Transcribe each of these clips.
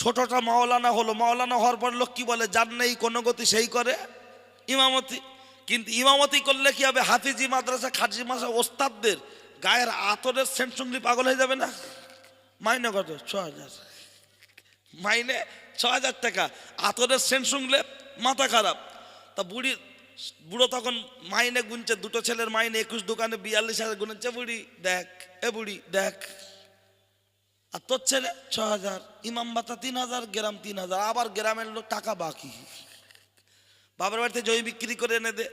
ছোটটা মাওলানা হলো, মাওলানা হওয়ার পর লোক কি বলে যার নেই, কোনো গতি সেই করে। ইমামতি, কিন্তু ইমামতি করলে কি হবে? হাফিজি মাদ্রাসা, খাজি মাসা ওস্তাদদের গায়ের আতরের সেন্ট পাগল হয়ে যাবে না? মাইনে কত? ছ হাজার। মাইনে ছ হাজার টাকা। আতরের সেন্ট শুনলে মাথা খারাপ। তা বুড়ি, বুড়ো তখন মাইনে গুনছে, দুটো ছেলের মাইনে, একুশ দোকানে বিয়াল্লিশ হাজার গুনেছে বুড়ি। দেখ, এ বুড়ি, দেখ। আর তোর ছেলে ছ হাজার, ইমাম বাতা তিন হাজার, গ্রাম তিন হাজার, আবার গ্রামের লোক টাকা বাকি। বাবার বাড়িতে জমি বিক্রি করে এনে দে।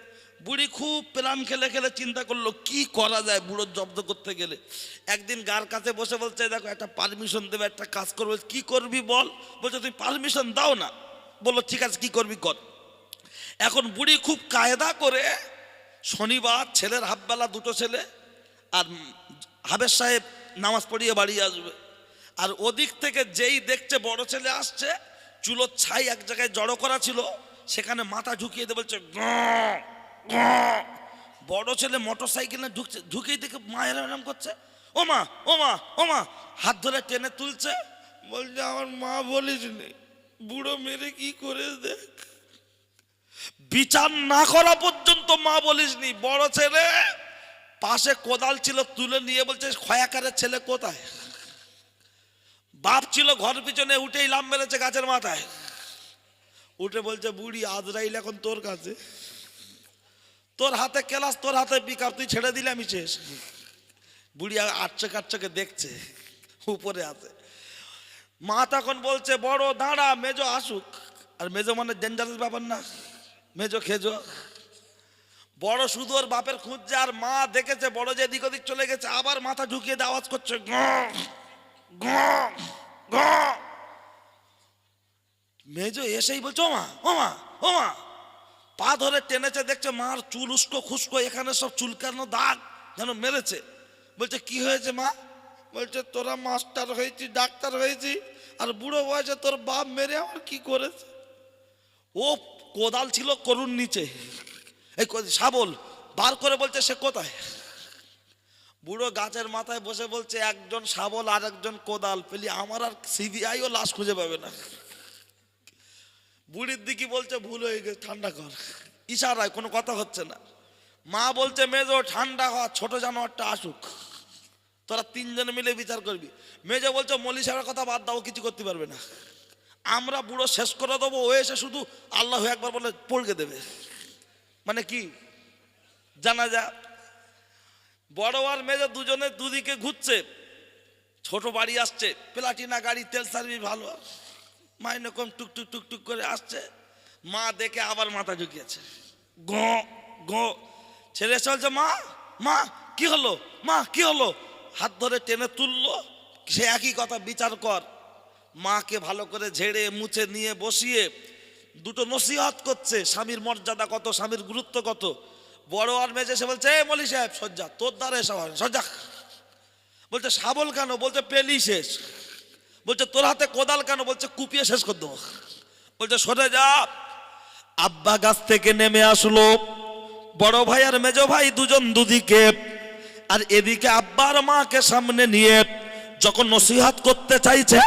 বুড়ি খুব প্ল্যান খেলে খেলে চিন্তা করল, কি করা যায় বুড়ো জব্দ করতে গেলে? একদিন গার কাছে বসে বলছে, দেখো, একটা পারমিশন দেবে, একটা কাজ করবে। কি করবি বল? বলছে তুমি পারমিশন দাও না। বলল, ঠিক আছে, কি করবি কর। এখন বুড়ি খুব কায়দা করে শনিবার ছেলের হাফবেলা দুটো ছেলে আর হাবের সাহেব নামাজ পড়িয়ে বাড়ি আসবে। আর ওদিক থেকে যেই দেখছে বড় ছেলে আসছে, চুলোর ছাই এক জায়গায় জড়ো করা ছিল, সেখানে মাথা ঢুকিয়ে দিয়ে বলছে। বড় ছেলে মোটর সাইকেলে ঢুকছে ঢুকিয়ে দেখে মা এরম করছে, ও মা ও মা ও মা। হাত ধরে টেনে তুলছে, বলছে, আমার মা বলিস নি, বুড়ো মেরে কি করে দেখ? বিচার না করা পর্যন্ত মা বলিসনি বড় ছেলে পাশে কোদাল ছিল তুলে নিয়ে বলছে, খয়াকারের ছেলে কোথায়? বাপ ছিল ঘর পিছনে, উঠেই লাম মেরেছে গাছের মাথায়। উঠে বলছে, বুড়ি, আজরাইল এখন তোর কাছে। তোর হাতে কেলাস, তোর হাতে পিক তুই ছেড়ে দিলে আমি শেষ। বুড়ি আটচে কাটচকে দেখছে, উপরে আছে। মা তখন বলছে, বড়, দাঁড়া, মেজো আসুক। আর মেজো মানে ডেঞ্জারাস ব্যাপার না, মেজো খেজো। বড় শুধু ওর বাপের খুঁজছে, আর মা দেখেছে, বড় যে এদিক ওদিক চলে গেছে, আবার মাথা ঢুকিয়ে দিয়ে আওয়াজ করছে। মেজো এসেই বলছে ও মা ও মা ও মা পা ধরে টেনেছে, দেখছে মার চুল উস্কো খুস্কো, এখানে সব চুলকানো দাগ যেন মেরেছে। বলছে, কি হয়েছে মা? বলছে, তোরা মাস্টার হয়েছি, ডাক্তার হয়েছি, আর বুড়ো বয়সে তোর বাপ মেরে আমার কি করেছে? ও কোদাল ছিল করুন নিচে। এই শাবল বার করে বলছে, সে কোথায়? বুড়ো গাছের মাথায় বসে বলছে, একজন শাবল আর একজন কোদাল। পেলি আমার আর সিবিআইও লাশ খুঁজে পাবে না। বুড়ির দিকে বলছে, ভুল হয়ে গেছে, ঠান্ডা কর। ইশারায়, কোনো কথা হচ্ছে না। মা বলছে, মেজো, ঠান্ডা হওয়া ছোট জানোয়ারটা আসুক। তোরা তিনজনে মিলে বিচার করবি। মেজো বলছে, মলি কথা বাদ দাও কিছু করতে পারবে না। আমরা বুড়ো শেষ করে দেবো, ও এসে শুধু আল্লাহ একবার বলে পড়কে দেবে। মানে কি? জানা যা বড় আর মেজে দুজনে দুদিকে ঘুরছে। ছোট বাড়ি আসছে, প্লাটিনা গাড়ি, তেল সার্ভিস ভালো। মাইনে কম টুকটুক টুক টুক টুক করে আসছে। মা দেখে আবার মাথা ঝুঁকিয়েছে। গ গ, ছেলে চলছে, মা মা, কি হলো? মা, কি হলো? হাত ধরে টেনে তুললো। সে একই কথা বিচার কর। মাকে ভালো করে ঝেড়ে, মুছে, নিয়ে, বসিয়ে, দুটো নসিহত করছে। স্বামীর মর্যাদা কত, স্বামীর গুরুত্ব কত? বড় আর মেজে সে বলছে, এ মলি সাহেব সজ্জা তোর দ্বারা এসব সজ্জা বলছে শাবল কেন? বলছে, পেলি শেষ। বলছে, তোর হাতে কোদাল কেন? বলছে, কুপিয়ে শেষ করে দেবো। বলছে সরে যা, আব্বা গাছ থেকে নেমে আসলো। বড় ভাই আর মেজো ভাই দুজন দুদিকে, আর এদিকে আব্বার মাকে সামনে নিয়ে যখন নসিহাত করতে চাইছে,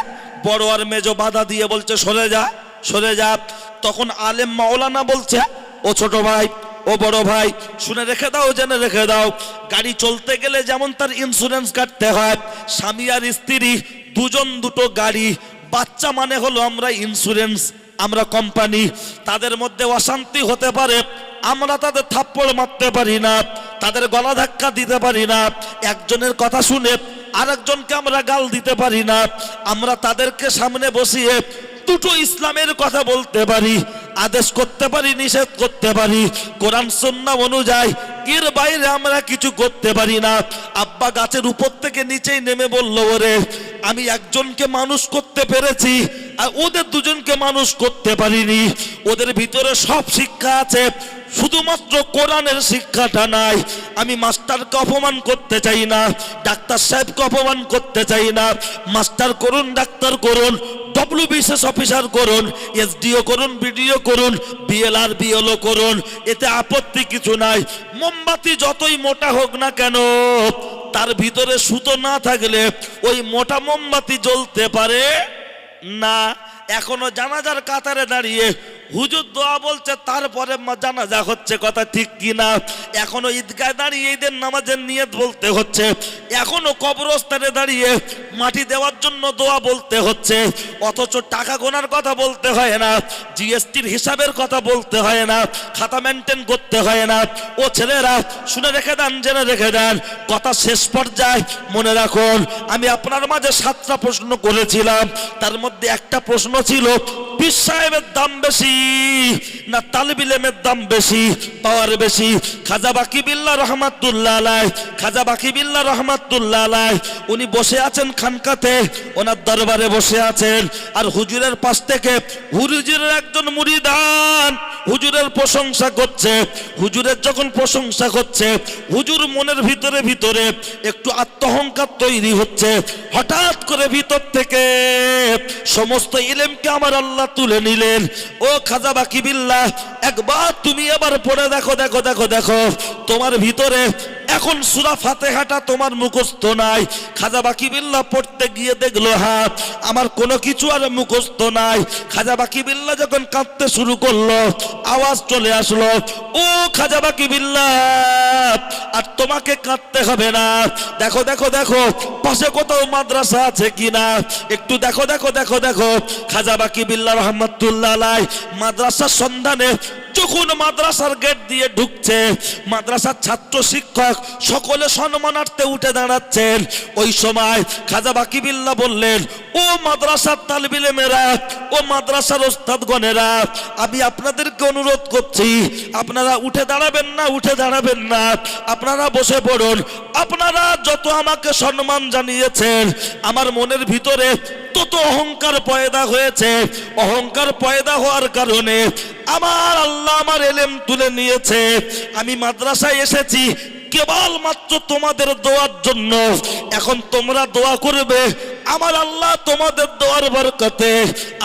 বড় আর মেজো বাধা দিয়ে বলছে সরে যা সরে যা। তখন আলেম মাওলানা বলছে, ও ছোট ভাই ও বড় ভাই, শুনে রেখে দাও, জেনে রেখে দাও। গাড়ি চলতে গেলে যেমন তার ইন্স্যুরেন্স কাটতে হয়, স্বামী আর স্ত্রী, দুজন দুটো গাড়ি, বাচ্চা মানে হলো আমরা ইন্স্যুরেন্স আমরা কোম্পানি তাদের মধ্যে অশান্তি হতে পারে, আমরা তাদের থাপ্পড় মারতে পারি না, তাদের গলা ধাক্কা দিতে পারি না। একজনের কথা শুনে আরেকজনকে আমরা গাল দিতে পারি না। আমরা তাদেরকে সামনে বসিয়ে দুটো ইসলামের কথা বলতে পারি, আদেশ করতে পারি, নিষেধ করতে পারি। কোরআন সন্না অনুযায়ী এর বাইরে আমরা কিছু করতে পারি না। আব্বা গাছের উপর থেকে নিচেই নেমে বলল, ওরে, আমি একজনকে মানুষ করতে পেরেছি, আর ওদের দুজনকে মানুষ করতে পারিনি। ওদের ভিতরে সব শিক্ষা আছে, শুধুমাত্র কোরআনের শিক্ষাটা নাই। আমি মাস্টারকে অপমান করতে চাই না, ডাক্তার সাহেবকে অপমান করতে চাই না। মাস্টার করুন, ডাক্তার করুন ডব্লিউ বিশেষ অফিসার করুন এসডিও করুন বিডিও করুন বিএলআর বিএলও করুন, এতে আপত্তি কিছু নাই। মোমবাতি যতই মোটা হোক না কেন, তার ভিতরে সুতো না থাকলে ওই মোটা মোমবাতি জ্বলতে পারে না। এখনও জানাজার কাতারে দাঁড়িয়ে হুজুর দোয়া বলছে, তারপরে জানাজা হচ্ছে, কথা ঠিক কিনা? এখনও ঈদগায় দাঁড়িয়ে ঈদের নামাজের নিয়ত বলতে হচ্ছে। এখনও কবরস্থানে দাঁড়িয়ে মাটি দেওয়ার জন্য দোয়া বলতে হচ্ছে। অথচ টাকা গোনার কথা বলতে হয় না, জিএসটির হিসাবের কথা বলতে হয় না, খাতা মেনটেন করতে হয় না। ও ছেলেরা, শুনে রেখে দেন, জেনে রেখে দেন, কথা শেষ পর্যায়ে মনে রাখুন, আমি আপনার মাঝে সাতটা প্রশ্ন করেছিলাম, তার মধ্যে একটা প্রশ্ন ছিল পীর সাহেবের দাম বেশি, না তালবিলেমের দাম বেশি, পাওয়ার বেশি। খাজা বাকি বিল্লা রহমাতুল্লাহ আলাই খাজা বাকি বিল্লা রহমাতুল্লাহ আলাই উনি বসে আছেন খানকাতে, ওনার দরবারে বসে আছেন। আর হুজুরের পাশ থেকে হুজুরের একজন মুরিদান হুজুরের প্রশংসা করছে। হুজুরের যখন প্রশংসা করছে, হুজুর মনের ভিতরে ভিতরে একটু আত্মহংকার তৈরি হচ্ছে। হঠাৎ করে ভিতর থেকে সমস্ত ইলেমকে আমার আল্লাহ তুলে নিলেন। ও খাজা বাকি বিল্লাহ, একবার তুমি আবার পড়ে দেখো দেখো দেখো দেখো, তোমার ভিতরে এখন সুরা ফাতেহাটা তোমার মুখস্থ নাই। খাজা বাকি বিল্লাহ পড়তে গিয়ে দেখল হাত আমার কোনো কিছু আর মুখস্থ নাই। খাজা বাকি বিল্লাহ যখন কাঁদতে শুরু করল, আওয়াজ চলে আসলো, ও খাজা বাকি বিল্লাহ আর তোমাকে কাঁদতে হবে না। দেখো দেখো দেখো, পাশে কোথাও মাদ্রাসা আছে কিনা? একটু দেখো দেখো দেখো দেখো। খাজা বাকি বিল্লাহ রহমতুল্লাহ মাদ্রাসার সন্ধানে যখন মাদ্রাসার গেট দিয়ে ঢুকছে, মাদ্রাসার ছাত্র শিক্ষক সকলে সম্মানার্থে উঠে দাঁড়াচ্ছেন ওই সময় খাজা বাকি বিল্লাহ বললেন, ও মাদ্রাসার তালবিলে মেরা ও মাদ্রাসার ওস্তাদগণেরা, আমি আপনাদেরকে অনুরোধ করছি, আপনারা উঠে দাঁড়াবেন না, উঠে দাঁড়াবেন না। আপনারা বসে পড়ুন। আপনারা যত আমাকে সম্মান জানিয়েছেন, আমার মনের ভিতরে তত অহংকার পয়দা হয়েছে। অহংকার পয়দা হওয়ার কারণে আমার আল্লাহ আমার এলেম তুলে নিয়েছে। আমি মাদ্রাসায় এসেছি কেবল মাত্র তোমাদের দোয়ার জন্য। এখন তোমরা দোয়া করবে আমার আল্লাহ তোমাদের দোয়ার বরকতে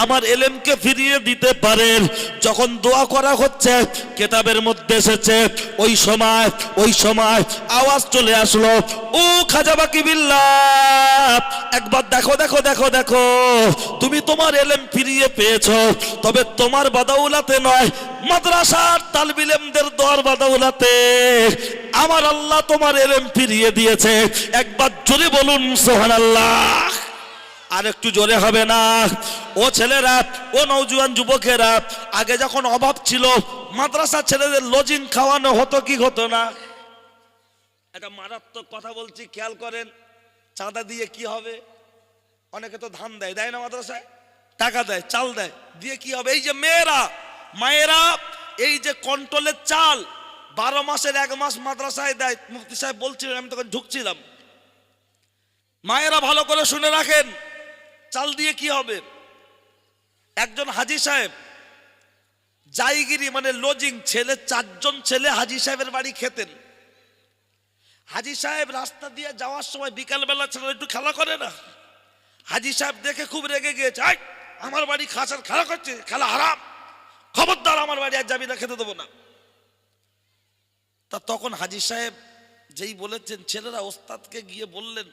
আমার এলেমকে ফিরিয়ে দিতে পারেন। যখন দোয়া করা হচ্ছে, কেতাবের মধ্যে এসেছে, ওই সময় ওই সময় আওয়াজ চলে আসলো, ও খাজা বাকি বিল্লাহ, একবার দেখো দেখো দেখো দেখো, তুমি তোমার এলেম ফিরিয়ে পেয়েছ। তবে তোমার বাদাউলাতে নয়, মাদ্রাসার তালবিলেমদের দর বাদাউলাতে আমার আল্লাহ তোমার এলেম ফিরিয়ে দিয়েছে। একবার জোরে বলুন সোহান আল্লাহ আর একটু জোরে হবে না। ও ছেলেরা, ও নৌজুয়ান যুবকেরা, আগে যখন অভাব ছিল মাদ্রাসা ছেলেদের লজিং খাওয়ানো হতো কি হতো না? একটা মারাত্মক কথা বলছি, খেয়াল করেন, চাঁদা দিয়ে কি হবে? অনেকে তো ধান দেয় দেয় না মাদ্রাসায়? টাকা দেয়, চাল দেয়, দিয়ে কি হবে? এই যে মেয়েরা, মায়েরা, এই যে কন্ট্রোলের চাল, বারো মাসের এক মাস মাদ্রাসায় দেয়, মুফতি সাহেব বলছিলেন, আমি তখন ঢুকছিলাম। মায়েরা ভালো করে শুনে রাখেন চাল দিয়ে কি হবে? একজন হাজি সাহেব জাইগিরি মানে লজিং ছেলে চারজন ছেলে হাজি সাহেবের বাড়ি খেতেন। হাজি সাহেব রাস্তা দিয়ে যাওয়ার সময় বিকালবেলা ছেলে একটু খেলা করে না? হাজি সাহেব দেখে খুব রেগে গিয়েছে "আই, আমার বাড়ি খাসার খেলা করছে খেলা হারাম। খবরদার আমার বাড়ি আর যাবি না খেতে দেবো না। তা তখন হাজি সাহেব যেই বলেছেন ছেলেরা ওস্তাদকে গিয়ে বললেন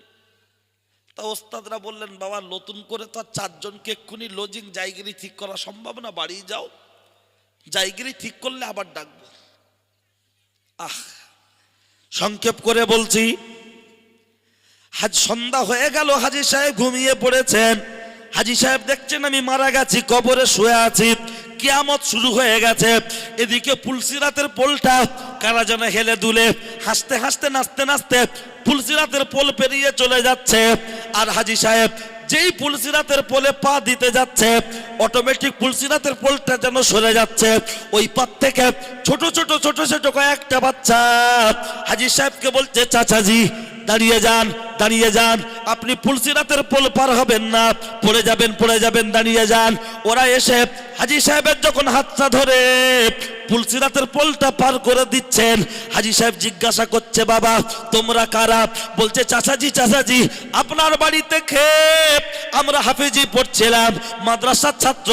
তা ওস্তাদরা বললেন, বাবা, নতুন করে তো আর চারজনকে এক্ষুনি লজিং জায়গিরি ঠিক করা সম্ভব না বাড়ি যাও। জায়গিরি ঠিক করলে আবার ডাকবো। আহ, সংক্ষেপ করে বলছি হাজ সন্ধ্যা হয়ে গেল, হাজি সাহেব ঘুমিয়ে পড়েছেন। হাজি সাহেব দেখছেন আমি মারা গেছি, কবরে শুয়ে আছি। কিয়ামত শুরু হয়ে গেছে। এদিকে পুলসিরাতের পোলটা কারা যেন হেলে দুলে, হাসতে হাসতে, নাচতে নাচতে পুলসিরাতের পোল পেরিয়ে চলে যাচ্ছে। আর হাজি সাহেব, যেই পুলসিরাতের পোলে পা দিতে যাচ্ছে অটোমেটিক পুলসিরাতের পোলটা যেন সরে যাচ্ছে। ওই পথ থেকে ছোট ছোট ছোট ছোট কয়েকটা বাচ্চা। হাজি সাহেবকে বলছে, চাচাজি দাঁড়িয়ে যান দাঁড়িয়ে যান। আপনি পুলসিরাতের পোল পার হবেন না। পড়ে যাবেন পড়ে যাবেন, দাঁড়িয়ে যান। ওরা এসে হাজি সাহেবের যখন হাতটা ধরে পুলসিরাতের পোলটা পার করে দিচ্ছেন, হাজি সাহেব জিজ্ঞাসা করছে, বাবা, তোমরা কারা? বলছে, চাচাজি চাচাজি, আপনার বাড়িতে খেপ আমরা হাফিজি পড়ছিলাম, মাদ্রাসার ছাত্র।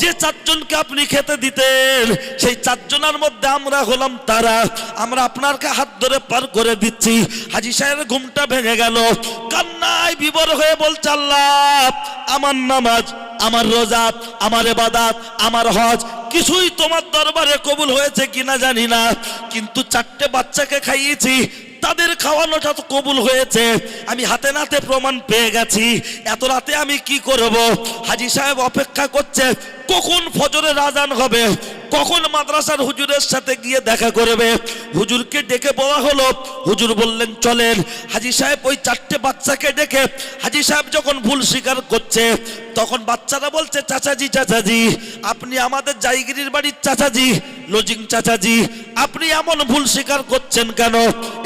যে চারজনকে আপনি খেতে দিতেন, সেই চারজনের মধ্যে আমরা হলাম তারা। আমরা আপনারকে হাত ধরে পার করে দিচ্ছি। হাজি সাহেবের ঘুমটা ভেঙে গেল। কান্নায় বিবর হয়ে বলছে, আল্লাহ, আমার নামাজ, আমার রোজা, আমার এবাদাত আমার হজ, কিছুই তোমার দরবারে কবুল হয়েছে কিনা জানি না। কিন্তু চারটে বাচ্চাকে খাইয়েছি তাদের খাওয়ানোটা তো কবুল হয়েছে। আমি হাতে নাতে প্রমাণ পেয়ে গেছি। এত রাতে আমি কি করব? হাজি সাহেব অপেক্ষা করছে, কখন ফজরের আজান হবে? কখন মাদ্রাসার হুজুরের সাথে গিয়ে দেখা করবে? হুজুরকে ডেকে বলা হলো, হুজুর বললেন, চলেন। হাজি সাহেব ওই চারটে বাচ্চাকে ডেকে, হাজি সাহেব যখন ভুল স্বীকার করছে, তখন বাচ্চারা বলছে, চাচাজি চাচাজি, আপনি আমাদের জাইগিরির বাড়ির চাচাজি, লজিং চাচাজি, আপনি এমন ভুল স্বীকার করছেন কেন?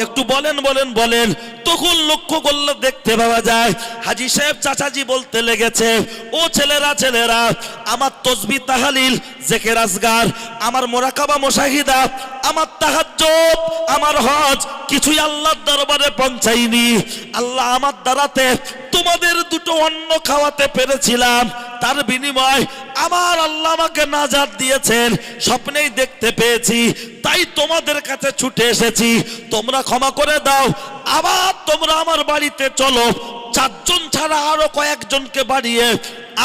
একটু বলেন বলেন বলেন। তখন লক্ষ্য করলে দেখতে পাওয়া যায়, হাজি সাহেব চাচাজি বলতে লেগেছে, ও ছেলেরা ছেলেরা, আমার তসবি তাহালিল, জেকের আসগার আমার মোরাকাবা মোশাহিদা, আমার তাহাজ্জুদ, আমার হজ, কিছুই আল্লাহর দরবারে পৌঁছাইনি আল্লাহ আমার দ্বারাতে তোমাদের দুটো অন্ন খাওয়াতে পেরেছিলাম। তার বিনিময় আমার আল্লাহ আমাকে নাজার দিয়েছেন। স্বপ্নেই দেখতে পেয়েছি, তাই তোমাদের কাছে ছুটে এসেছি। তোমরা ক্ষমা করে দাও। আবার তোমরা আমার বাড়িতে চলো। চারজন ছাড়া আরও কয়েকজনকে বাড়িয়ে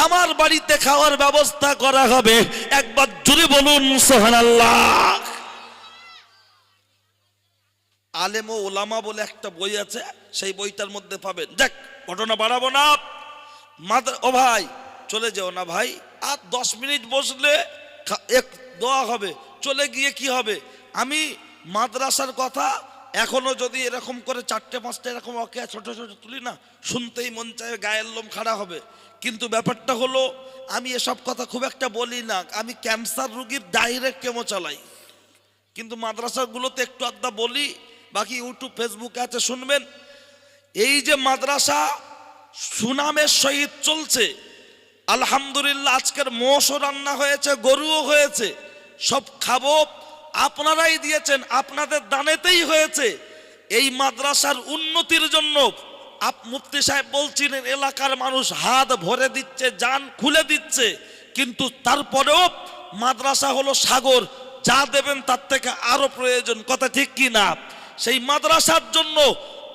আমার বাড়িতে খাওয়ার ব্যবস্থা করা হবে। একবার জুড়ে বলুন সোহানাল্লাহ আলেম ও ওলামা বলে একটা বই আছে, সেই বইটার মধ্যে পাবেন। দেখ, ঘটনা বাড়াবো না। ও ভাই, চলে যাও না ভাই। আর দশ মিনিট বসলে এক দোয়া হবে। চলে গিয়ে কি হবে? আমি মাদ্রাসার কথা এখনও যদি এরকম করে চারটে, পাঁচটা এরকম ওকে ছোট ছোট তুলি না, শুনতেই মন চায় গায়ের লোম খাড়া হবে। কিন্তু ব্যাপারটা হলো, আমি এসব কথা খুব একটা বলি না। আমি ক্যান্সার রুগীর ডাইরেক্ট কেমো চালাই। কিন্তু মাদ্রাসাগুলোতে একটু আধা বলি, বাকি ইউটিউব ফেসবুকে আছে, শুনবেন। এই যে মাদ্রাসা সুনামের সহিত চলছে, আলহামদুলিল্লাহ আজকের মোষও রান্না হয়েছে, গরুও হয়েছে, সব খাব। আপনারাই দিয়েছেন, আপনাদের দানেতেই হয়েছে। এই মাদ্রাসার উন্নতির জন্য আপ মুফতি সাহেব বলছিলেন, এলাকার মানুষ হাত ভরে দিচ্ছে যান খুলে দিচ্ছে। কিন্তু তারপরেও মাদ্রাসা হলো সাগর, যা দেবেন তার থেকে আরও প্রয়োজন। কথা ঠিক কি না? সেই মাদ্রাসার জন্য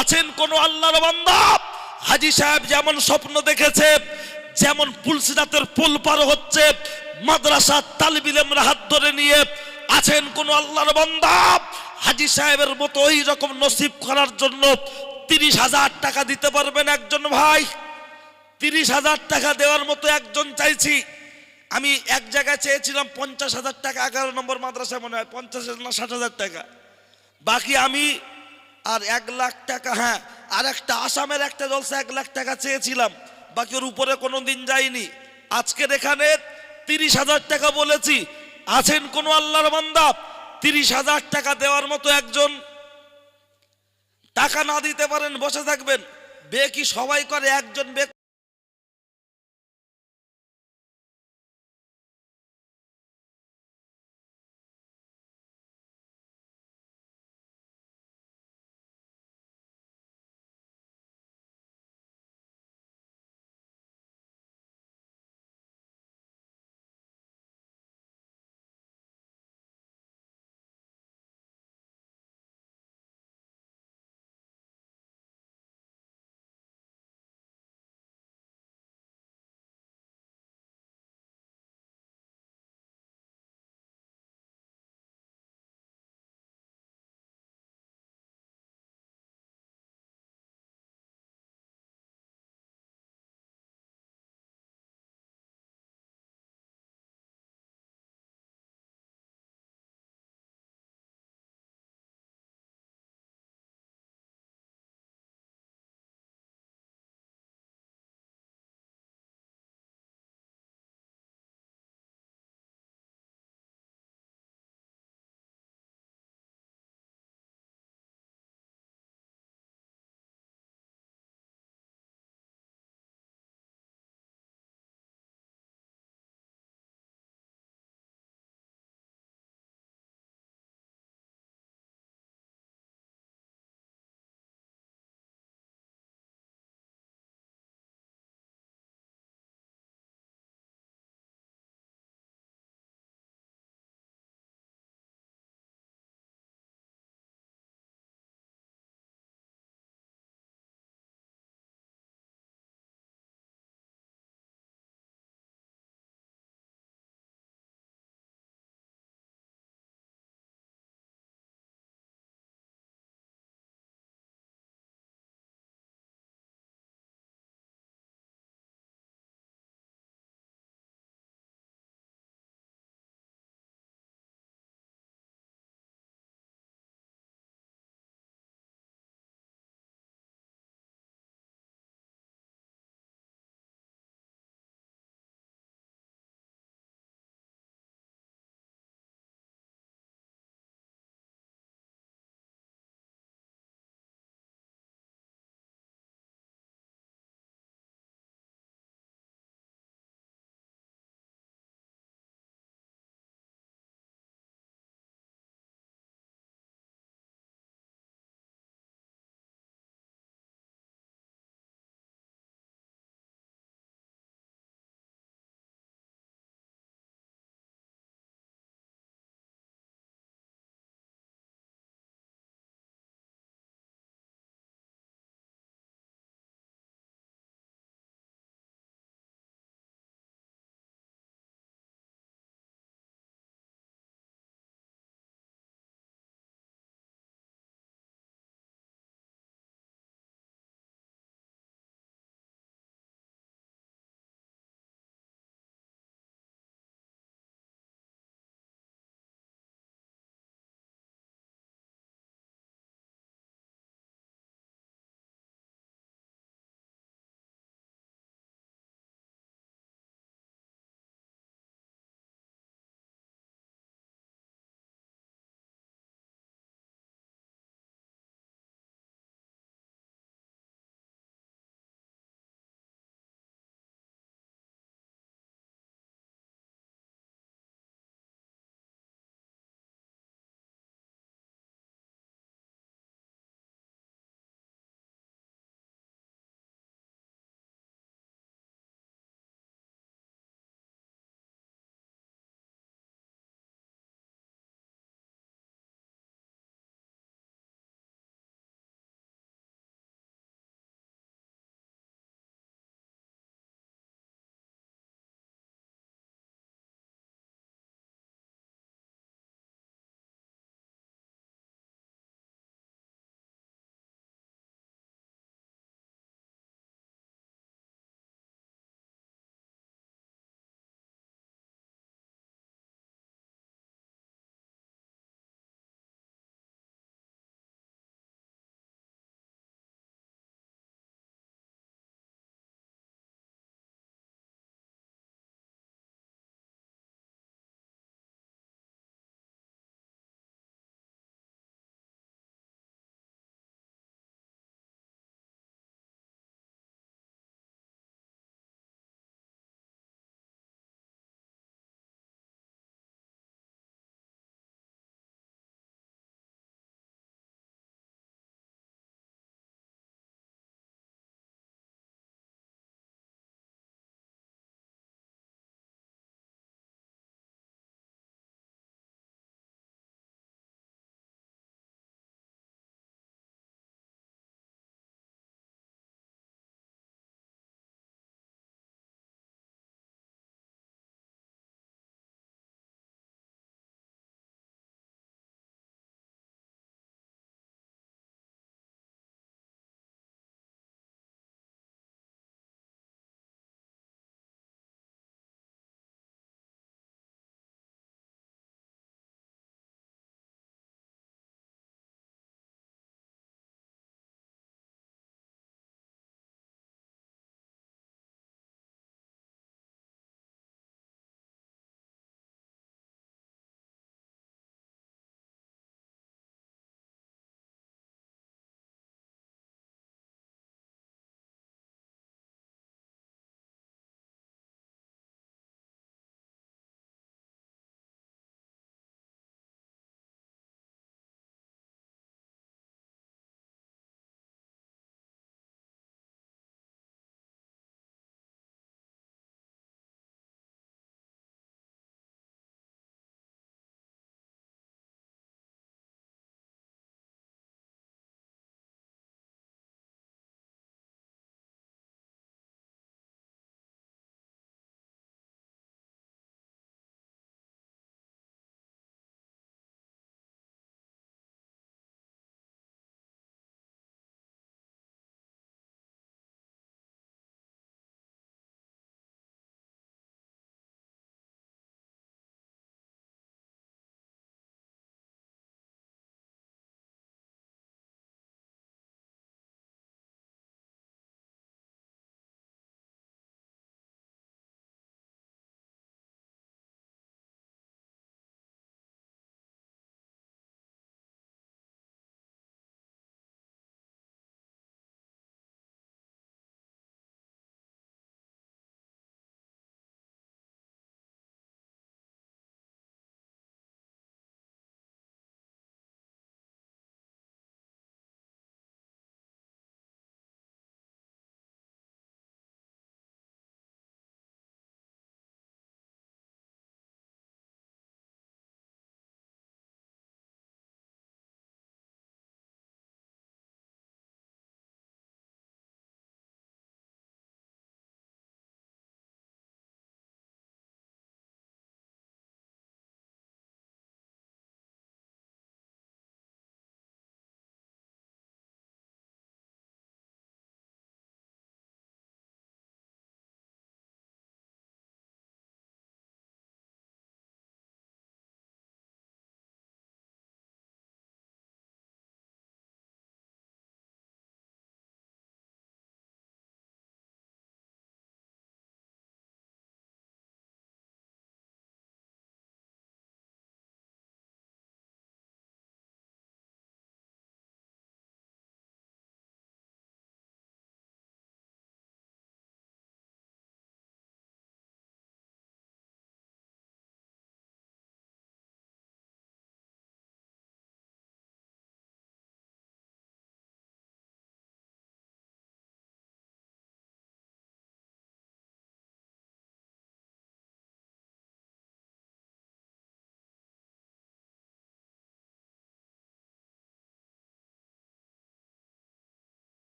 আছেন কোন আল্লাহর বান্দা? হাজি সাহেব যেমন স্বপ্ন দেখেছে, যেমন পুলসিরাতের পুল পার হচ্ছে মাদ্রাসা তালবিলেমরা হাত ধরে নিয়ে আছেন কোন আল্লাহর বান্দা? হাজি সাহেবের মতো ওই রকম নসিব করার জন্য তিরিশ হাজার টাকা দিতে পারবেন একজন ভাই। তিরিশ হাজার টাকা দেওয়ার মতো একজন চাইছি। আমি এক জায়গায় চেয়েছিলাম পঞ্চাশ হাজার টাকা, এগারো নম্বর মাদ্রাসায় মনে হয় পঞ্চাশ হাজার না ষাট হাজার টাকা। বাকি আমি আর এক লাখ টাকা হ্যাঁ আর একটা আসামের একটা জলসা এক লাখ টাকা চেয়েছিলাম। বাকি ওর উপরে কোনো দিন যাইনি। আজকের এখানে তিরিশ হাজার টাকা বলেছি। আছেন কোনো আল্লাহর বান্দা? তিরিশ হাজার টাকা দেওয়ার মতো একজন? টাকা না দিতে পারেন, বসে থাকবেন। বে কি সবাই করে, একজন বে